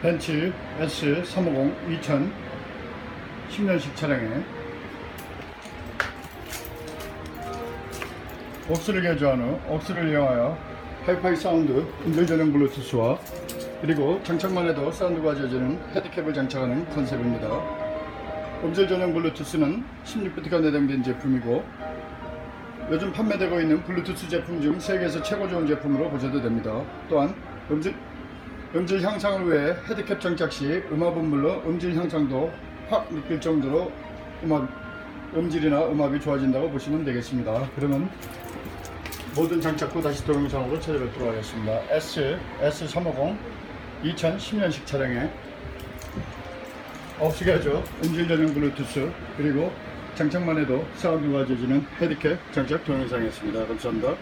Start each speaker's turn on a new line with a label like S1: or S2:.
S1: 벤츠 S350 2010년식 차량에 옥스를 개조한 후 옥스를 이용하여 하이파이 사운드 음질 전용 블루투스와 그리고 장착만 해도 사운드가 지어지는 헤드캡을 장착하는 컨셉입니다. 음질 전용 블루투스는 16비트가 내장된 제품이고 요즘 판매되고 있는 블루투스 제품 중 세계에서 최고 좋은 제품으로 보셔도 됩니다. 또한 음질, 음질 향상을 위해 헤드캡 장착 시 음압 음물로 음질 향상도 확 느낄 정도로 음압, 음질이나 음압이 좋아진다고 보시면 되겠습니다. 그러면 모든 장착 후 다시 동영상으로 찾아뵙도록 하겠습니다. S, S350 2010년식 차량에 없이 가죠. 음질 전용 블루투스 그리고 장착만 해도 사운드가 지어지는 헤드캡 장착 동영상이었습니다. 감사합니다.